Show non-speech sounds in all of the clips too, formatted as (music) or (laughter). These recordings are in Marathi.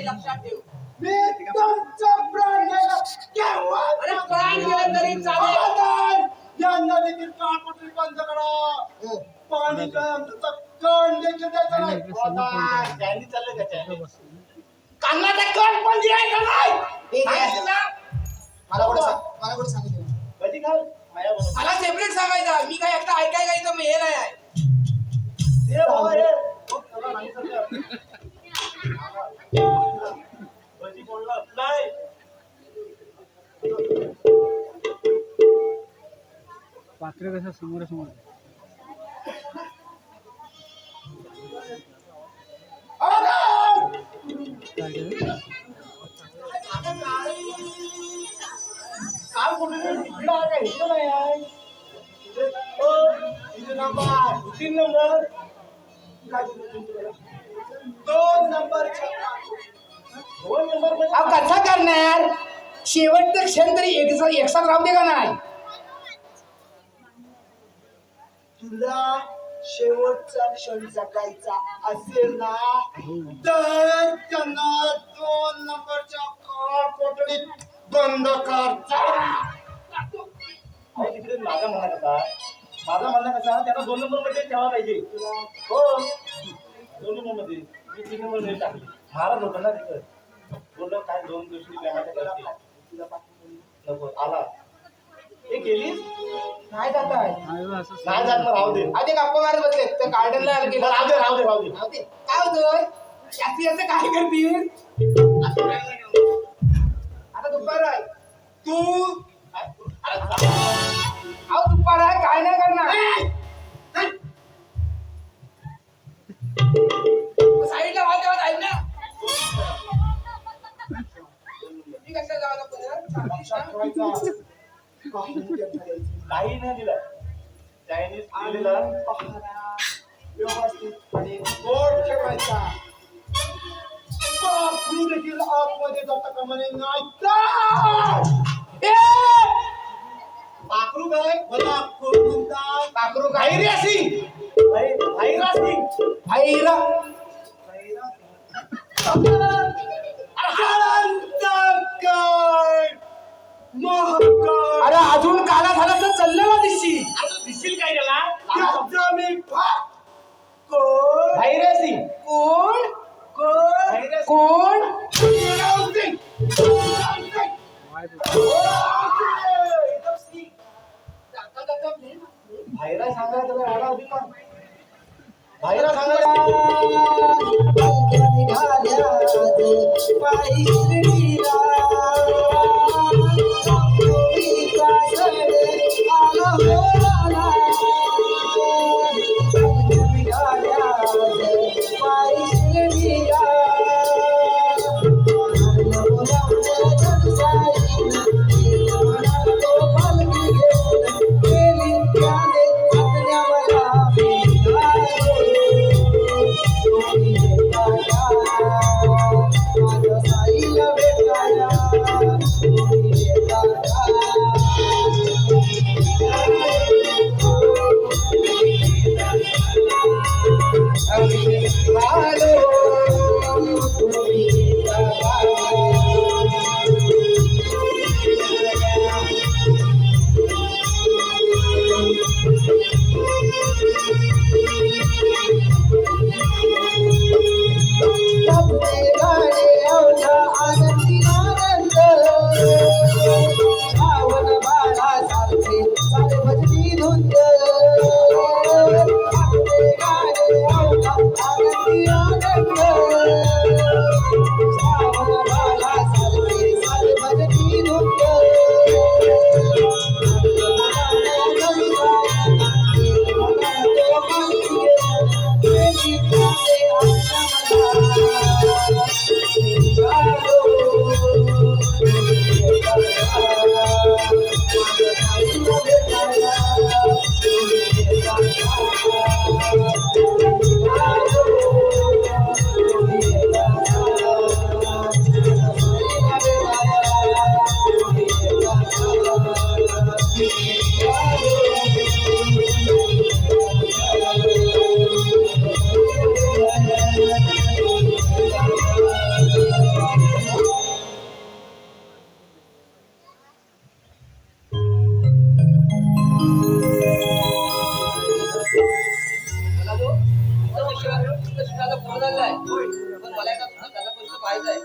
हे लक्षात ठेव. मी तुमचा प्राण घ्यायला केव्हा अरे प्राण गेलं तरी चालेल. सावधान! या नदीतील काळपटरी बंद करा. पाणी काय आमचं कण देखील द्यायचं नाही सावधान! त्यांनी चाललं का त्यांनी? कानाचा कण पण नाही. हे? मला कुठे मला कुठे सांगितलं कधी मला सेपरेट सांगायचं. मी काय आहे. समोर समोर नंबर तीन नंबर दोन दोन नंबर कसा करणार शेवटचं क्षण तरी एक एकसाथ राहू दे का नाही तुला शेवटचा क्षण जगायचा असेल ना तर त्यांना दोन नंबरच्या काळ कोठडीत बंद कर चला. अहो, तिकडे माझा म्हणा कसा? माझा म्हणणं कसा? त्याला दोन नंबरमध्ये ठेवा पाहिजे. हो. दोन नंबरमध्ये. मी तीन नंबरमध्ये टाकली. महाराज होता ना तिकडे बोललो काय दोन दिवशी करते नको आला. हे केलीस? नाही जात आहे. नाही बा, असं नाही जात मग राहू दे. आधी गप्पा मारत बसले. तर गार्डनला गेलो. राहू दे राहू दे राहू दे. राहू दे. काय होतोय? जास्ती जास्त काय करतील आता दुपार आहे. तू? अहो दुपार आहे काय नाही करणार. साईडला वाद तेव्हा जाईल ना. मी जाऊ (laughs) काही नाही दिलं. चायनीज आणि दिलेला पहारा व्यवस्थितपणे गोड ठेवायचा बापू देखील आतमध्ये जाता कामा नये नाही तर ए! पाखरू काय? मला खोड म्हणतात? पाखरू काही रे (laughs) काय महाकाय अरे अजून काला झाला तर चाललेला दिसशी दिसशील काय त्याला? कोण? कोण? कोण? कोण? मला एकदा तुमचा त्याला प्रश्न पाहायचा आहे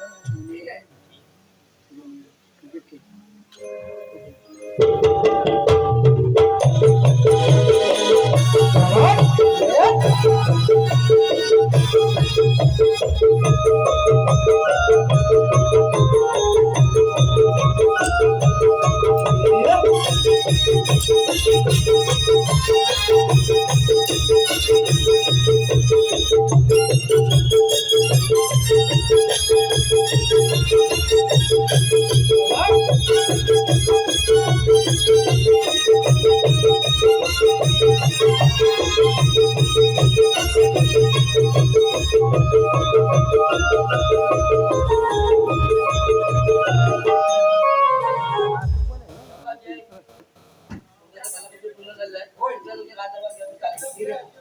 तुमचा do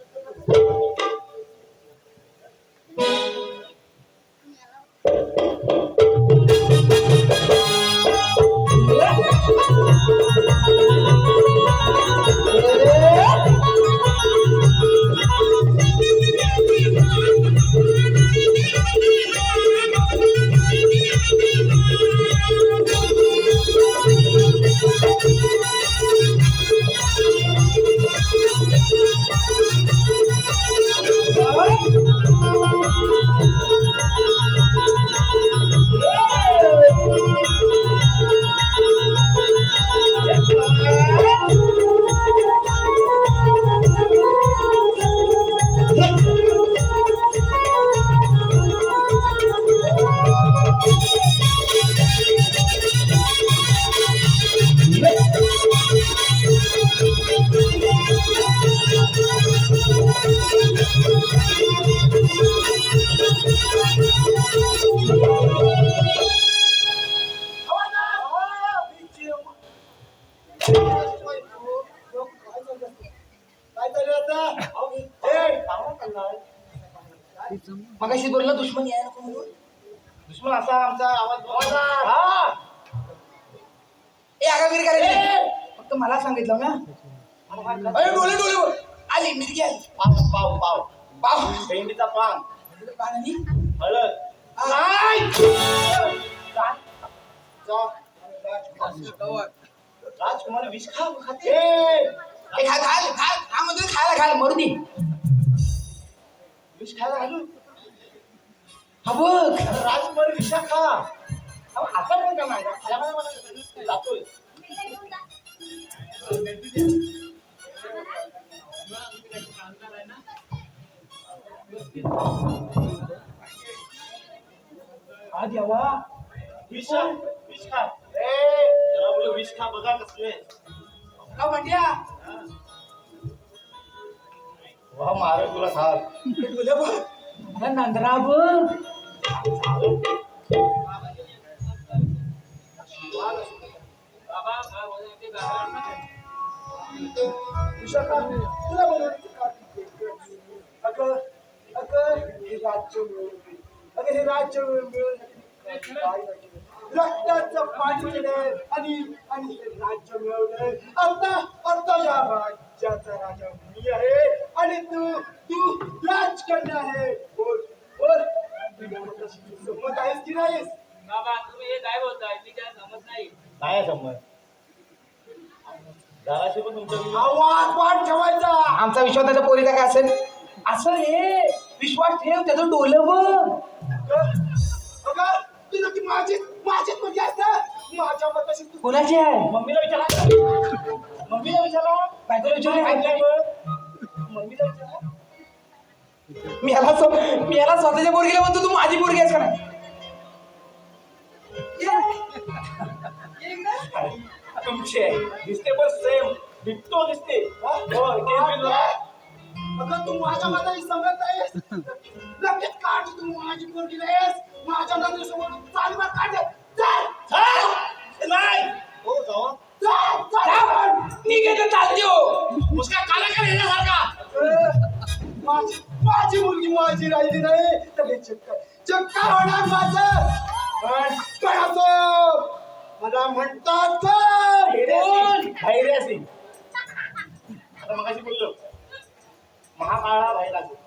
दुश्मन असा आमचा आवाज हा ए आगागिरी करायची फक्त मला सांगितलं ना. अरे डोले डोले बोल आली मिरगी आली. पाव पाव पाव. पाव. भेंडीचा पान पाणी हळद. नाही. राजकुमार. विष खा. खाते. खा घाल घाल हा म्हणजे खायला घाल मरू दे. विष खायला घालू? हा बघ. राजकुमार विषा खा आता पण का नाही खायला मला- मला जातोय. हा देवा. विष विष खा ए. जरा विष खा बघा कसले का म्हणत्या वा मारे तुला खाल तुझ्या बघ. हे राज्य मिळवून रक्ताचं पाणी आणि आणि हे राज्य मिळवलं आता आता या राज्याचा राजा मी आहे. आणि तू तू राजकन्या आहे बोल बोल तुझ्या मताशी तू नाहीस बाबा तुम्ही हे काय बोलताय मी काय समज नाही. नाही समज. जराशी पण तुमच्या विरोधात- आवाज वाढ ठेवायचा. आमचा विश्वास त्याच्या पोरीचा काय असेल? असं रे विश्वास ठेव त्याचं डोलं बघ. अगं तुझं की माझी माझीच असतं माझ्या मताशी तू कोणाची आहे? मम्मीला विचारा. मम्मीला विचारा. बायकोला विचारू. काय काय मम्मीला विचारा. मी याला मी याला स्वतःच्या पोरगीला म्हणतो तू माझी पोरगी आहेस का नाही? तुमचे दिसते पण सेम डिट्टो दिसते. हो, अगं तू माझ्या मताशी सांगत आहेस लगेच काढ तू माझी पोरगी नाहीस माझ्या नजरेसमोर चाल बा काढ. चल. हा? नाही. हो जावा चल चल. निघे चालते हो. उसका काला कर येण्यासारखा? अगं, माझी माझी मुलगी माझी राहिली नाही. तर चक्कर चक्कर होणार माझं. मला म्हणतात धैर्या सिंग आता मगाशी बोललो महाकाळा व्हायला गेला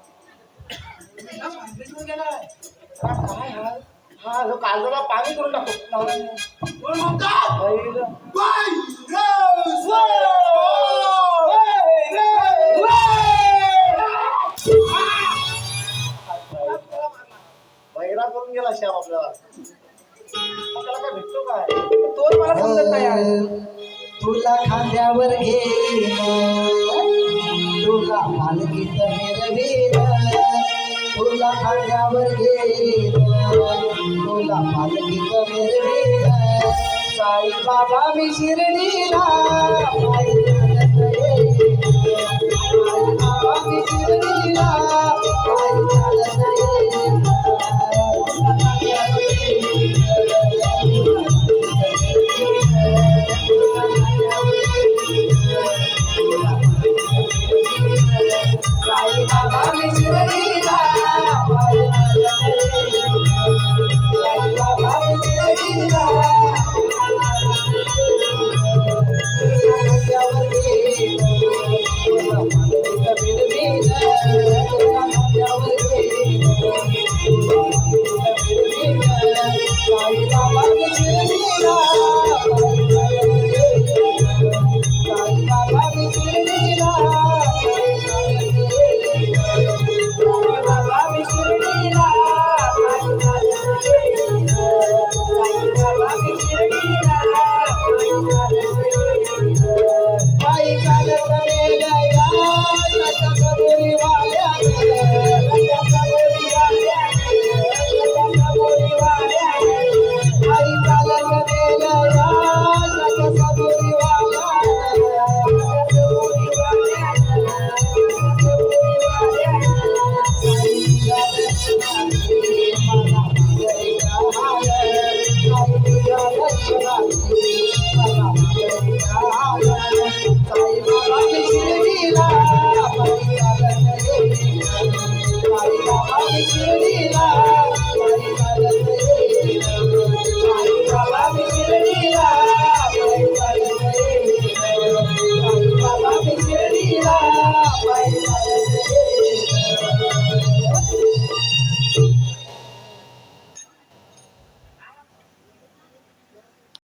काजूला पाणी करून टाकतो कोण म्हणतात तुला खांद्यावर घे तुला मालकीत मिरवीन तुला खांद्यावर घे तुला मालकीत मिरवीन. साई बाबा मी शिर्डीला